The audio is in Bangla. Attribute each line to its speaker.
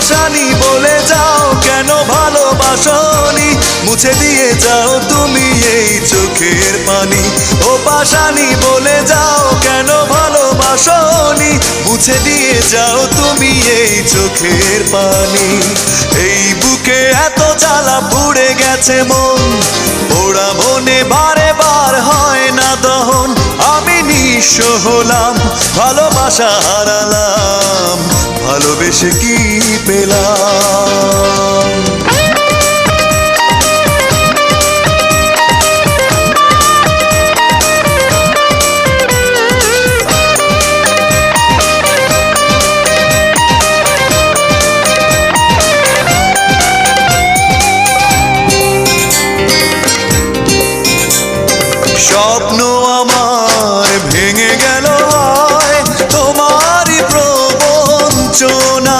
Speaker 1: পাশানি বলে যাও কেন ভালোবাসনি? মুছে দিয়ে যাও তুমি এই চোখের পানি। ও পাশানি, বলে যাও কেন ভালোবাসনি? মুছে দিয়ে যাও তুমি এই চোখের পানি। এই বুকে এত জ্বালা পুড়ে গেছে মন। পোড়া বনে বারে বার হয় না দহন। আমি নিঃস্ব হলাম, ভালোবাসা হারালাম। ভালোবেসে কি পেলাম। স্বপ্ন আমার ভেঙে গেল তোমারই প্রবঞ্চনা।